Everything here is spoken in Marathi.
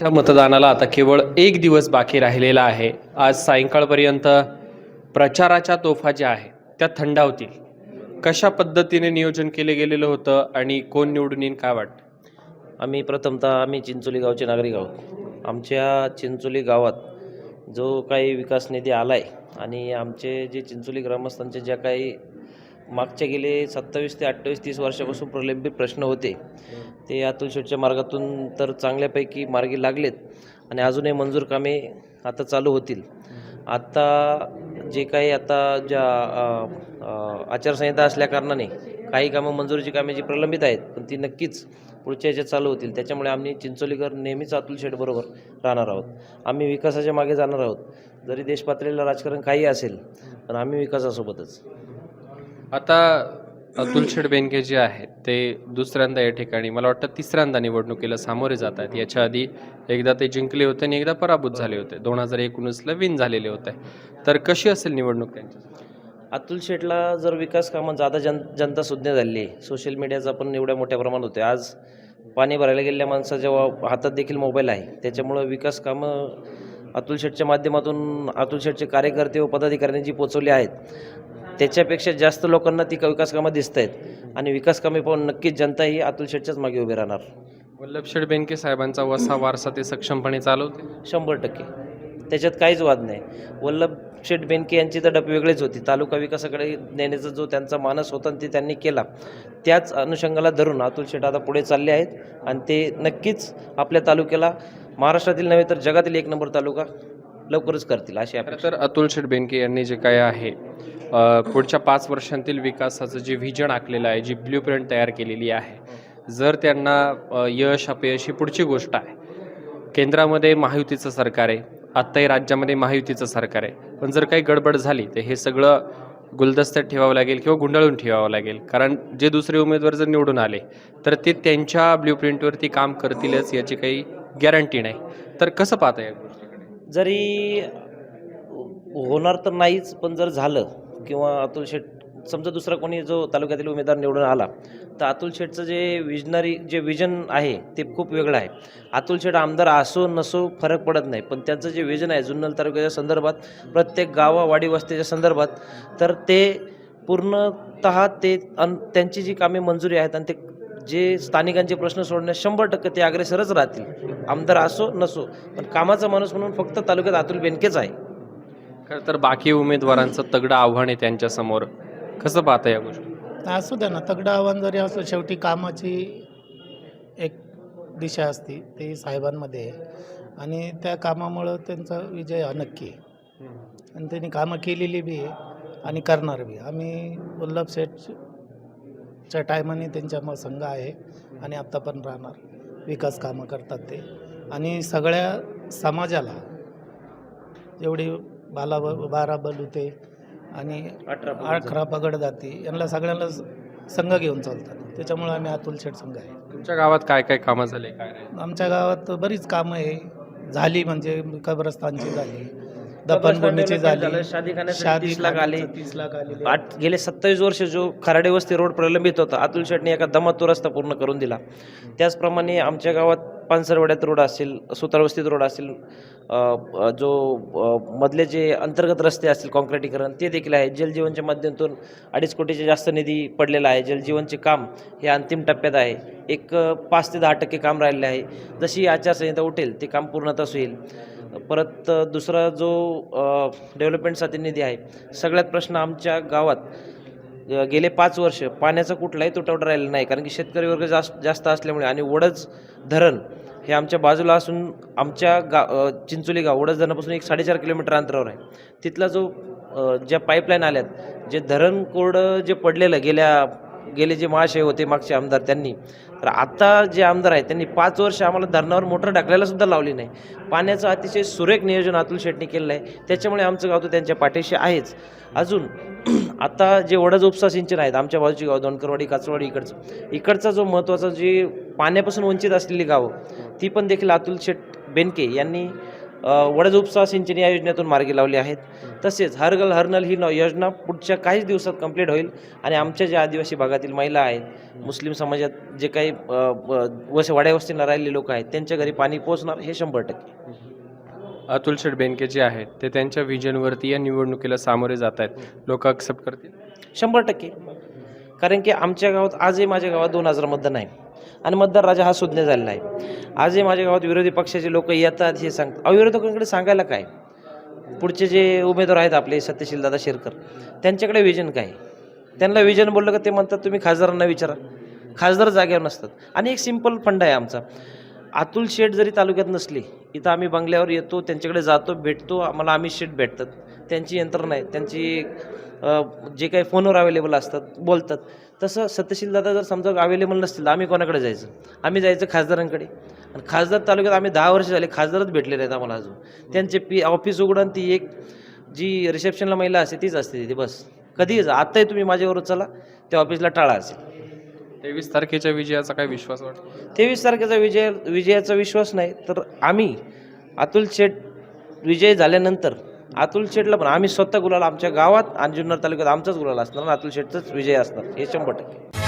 त्या मतदानाला आता केवळ एक दिवस बाकी राहिलेला आहे. आज सायंकाळपर्यंत प्रचाराच्या तोफा ज्या आहेत त्या थंडावतील कशा पद्धतीने नियोजन केले गेलेलं होतं आणि कोण निवडून येईन काय वाटतं? आम्ही प्रथमतः आम्ही चिंचोली गावचे नागरिक आहोत. आमच्या चिंचोली गावात जो काही विकास निधी आला आहे आणि आमचे जे चिंचोली ग्रामस्थांचे ज्या काही मागच्या गेले सत्तावीस ते अठ्ठावीस तीस वर्षापासून प्रलंबित प्रश्न होते ते अतुल शेटच्या मार्गातून तर चांगल्यापैकी मार्गी लागलेत आणि अजूनही मंजूर कामे आता चालू होतील. आता जे काही आता ज्या आचारसंहिता असल्याकारणाने काही कामं मंजुरीची कामे जी प्रलंबित आहेत पण ती नक्कीच पुढच्या याच्यात चालू होतील. त्याच्यामुळे आम्ही चिंचोलीकर नेहमीच अतुल शेठबरोबर राहणार आहोत. आम्ही विकासाच्या मागे जाणार आहोत. जरी देशपातळीला राजकारण काही असेल पण आम्ही विकासासोबतच. आता अतुल शेडबेनके जे आहेत ते दुसऱ्यांदा या ठिकाणी मला वाटतं तिसऱ्यांदा निवडणुकीला सामोरे जात आहेत. याच्या आधी एकदा ते जिंकले होते आणि एकदा पराभूत झाले होते. दोन हजार एकोणीसला विन झालेले होते. तर कशी असेल निवडणूक त्यांची अतुल शेठला जर विकास कामं जादा जन जनता सुज्ञ झाली आहे सोशल मीडियाचा पण एवढ्या मोठ्या प्रमाणात होते. आज पाणी भरायला गेलेल्या माणसा जेव्हा हातात देखील मोबाईल आहे. त्याच्यामुळं विकास कामं अतुल शेठच्या माध्यमातून अतुल शेठचे कार्यकर्ते व पदाधिकाऱ्यांनी जी पोचवली आहेत त्याच्यापेक्षा जास्त लोकांना ती विकास कामं दिसत आहेत आणि विकास कामे पाहून नक्कीच जनता ही अतुल शेठच्याच मागे उभी राहणार. वल्लभ शेठ बेनके साहेबांचा वसा वारसा ते सक्षमपणे चालवते शंभर टक्के. त्याच्यात काहीच वाद नाही. वल्लभ शेठ बेनके यांची तर डप वेगळीच होती. तालुका विकासाकडे नेण्याचा जो त्यांचा मानस होता ते त्यांनी केला त्याच अनुषंगाला धरून अतुल शेठ आता पुढे चालले आहेत. आणि ते नक्कीच आपल्या तालुक्याला महाराष्ट्रातील नव्हे तर जगातील एक नंबर तालुका. लवकरच करतील अशी अपेक्षा. तर अतुल शेठ बेनके यांनी जे काय आहे पुढच्या पाच वर्षांतील विकासाचं जे व्हिजन आखलेलं आहे जी ब्ल्यू प्रिंट तयार केलेली आहे जर त्यांना यश अपयश ही पुढची गोष्ट आहे. केंद्रामध्ये महायुतीचं सरकार आहे आत्ताही राज्यामध्ये महायुतीचं सरकार आहे पण जर काही गडबड झाली तर हे सगळं गुलदस्त्यात ठेवावं लागेल किंवा गुंडाळून ठेवावं लागेल. कारण जे दुसरे उमेदवार जर निवडून आले तर ते त्यांच्या ब्ल्यू प्रिंटवरती काम करतीलच याची काही गॅरंटी नाही. तर कसं पाहता या गोष्टीकडे जरी होणार तर नाहीच पण जर झालं किंवा अतुल शेठ समजा दुसरा कोणी जो तालुक्यातील उमेदवार निवडून आला तर अतुल शेठचं जे विजनरी जे विजन आहे ते खूप वेगळं आहे. अतुल शेठ आमदार असो नसो फरक पडत नाही. पण त्यांचं जे विजन आहे जुन्नर तालुक्याच्या संदर्भात प्रत्येक गावावाडी वस्तीच्या संदर्भात तर ते पूर्णतः ते अन त्यांची जी कामे मंजुरी आहेत आणि ते जे स्थानिकांचे प्रश्न सोडण्यास शंभर टक्के ते अग्रेसरच राहतील. आमदार असो नसो पण कामाचा माणूस म्हणून फक्त तालुक्यात अतुल बेनकेच आहे. खरं तर बाकी उमेदवारांचं तगडं आव्हान आहे त्यांच्यासमोर. कसं पाहता या गोष्टी? असू द्या ना तगडं आव्हान जरी असलं शेवटी कामाची एक दिशा असते ती साहेबांमध्ये आहे. आणि त्या कामामुळं त्यांचा विजय हा नक्की आहे. आणि त्यांनी कामं केलेली बी आहे आणि करणार बी आम्ही वल्लभ शेठच्या टायमाने त्यांच्या मग संघ आहे आणि आत्ता पण राहणार. विकास कामं करतात ते. आणि सगळ्या समाजाला जेवढी बाला बारा बलुते आणि अठरा पगड जाती यांना सगळ्यांना संघ घेऊन चालतात. त्याच्यामुळे आम्ही अतुल शेठ संघ आहे. तुमच्या गावात काय काय कामं झाले काय आमच्या गावात बरीच कामं आहे झाली म्हणजे कब्रस्तानची झाली झाली. शादी खाण्यासाठी तीस लाख आले. तीस लाख आलेले आठ गेले सत्तावीस वर्ष जो खराडे वस्ती रोड प्रलंबित होता अतुल शेटने एका दमात तो रस्ता पूर्ण करून दिला. त्याचप्रमाणे आमच्या गावात पानसरवाड्यात रोड असेल सुतारवस्तीत रोड असेल जो मधले जे अंतर्गत रस्ते असतील कॉन्क्रिटीकरण ते देखील आहे. जलजीवनच्या माध्यमातून अडीच कोटीचे जास्त निधी पडलेला आहे. जलजीवनचे काम हे अंतिम टप्प्यात आहे. एक पाच ते दहा टक्के काम राहिलेले आहे. जशी आचारसंहिता उठेल ते काम पूर्णतः होईल. परत दुसरा जो डेव्हलपमेंटसाठी निधी आहे सगळ्यात प्रश्न आमच्या गावात गेले पाच वर्ष पाण्याचा कुठलाही तुटवडा राहिला नाही कारण की शेतकरी वर्ग जास्त जास्त असल्यामुळे आणि वडज धरण हे आमच्या बाजूला असून आमच्या गा चिंचोली गाव वडज धरणापासून एक साडेचार किलोमीटर अंतरावर आहे. तिथला जो ज्या पाईपलाईन आल्यात जे धरण कोरडं जे पडलेलं गेल्या गेले जे महाशय होते मागचे आमदार त्यांनी. तर आता जे आमदार आहेत त्यांनी पाच वर्ष आम्हाला धरणावर मोटर टाकल्याला सुद्धा लावली नाही. पाण्याचं अतिशय सुरेख नियोजन अतुल शेट्टी केलेलं आहे. त्याच्यामुळे आमचं गाव तर त्यांच्या पाठीशी आहेच. अजून आता जे वडज उपसा सिंचन आहेत आमच्या बाजूची गाव दोनकरवाडी काचवाडी इकडचं. इकडचा जो महत्त्वाचा जी पाण्यापासून वंचित असलेली गावं ती पण देखील अतुल शेट बेनके यांनी वडज उपसा सिंचन या योजनेतून मार्गी लावली आहेत. तसेच हरगल हरनल ही न- योजना पुढच्या काहीच दिवसात कंप्लीट होईल आणि आमच्या ज्या आदिवासी भागातील महिला आहेत मुस्लिम समाजात जे काही वस वाड्या वस्तीला राहिलेले लोक आहेत त्यांच्या घरी पाणी पोहोचणार हे शंभर टक्के. अतुल शेठ बेनके जे आहेत ते त्यांच्या व्हिजनवरती या निवडणुकीला सामोरे जात आहेत. लोक ॲक्सेप्ट करतील? शंभर टक्के. कारण की आमच्या गावात आजही माझ्या गावात दोन हजार मतदान आहे. आणि मतदार राजा हा सुज्ञ झालेला आहे. आजही माझ्या गावात विरोधी पक्षाचे लोक येतात हे सांगतात. अविरोधकांकडे सांगायला काय? पुढचे जे उमेदवार आहेत आपले सत्यशील दादा शेरकर त्यांच्याकडे विजन काय? त्यांना विजन बोललं का ते म्हणतात तुम्ही खासदारांना विचारा. खासदार जागेवर नसतात. आणि एक सिंपल फंड आहे आमचा. अतुल शेठ जरी तालुक्यात नसली इथं आम्ही बंगल्यावर येतो त्यांच्याकडे जातो भेटतो आम्हाला आम्ही शेठ भेटतात. त्यांची यंत्रणा आहे त्यांची जे काही फोनवर अवेलेबल असतात बोलतात. तसं सत्यशील दादा जर समजा अवेलेबल नसतील तर आम्ही कोणाकडे जायचं? आम्ही जायचं खासदारांकडे. आणि खासदार तालुक्यात आम्ही दहा वर्ष झाले खासदारच भेटलेले आहेत आम्हाला अजून. त्यांचे पी ऑफिस उघडून ती एक जी रिसेप्शनला महिला असते तीच असते तिथे बस. कधीही जा. आत्ताही तुम्ही माझ्याबरोबर चला त्या ऑफिसला टाळा असेल. तेवीस तारखेच्या विजयाचा काय विश्वास वाटतो? तेवीस तारखेचा विजय विजयाचा विश्वास नाही तर आम्ही अतुल शेठ विजय झाल्यानंतर अतुल शेटला पण आम्ही स्वतः गुलाल आमच्या गावात आणि जुन्नर तालुक्यात आमचाच गुलाल असणार आणि अतुल शेठचाच विजय असणार हे शंभर टक्के.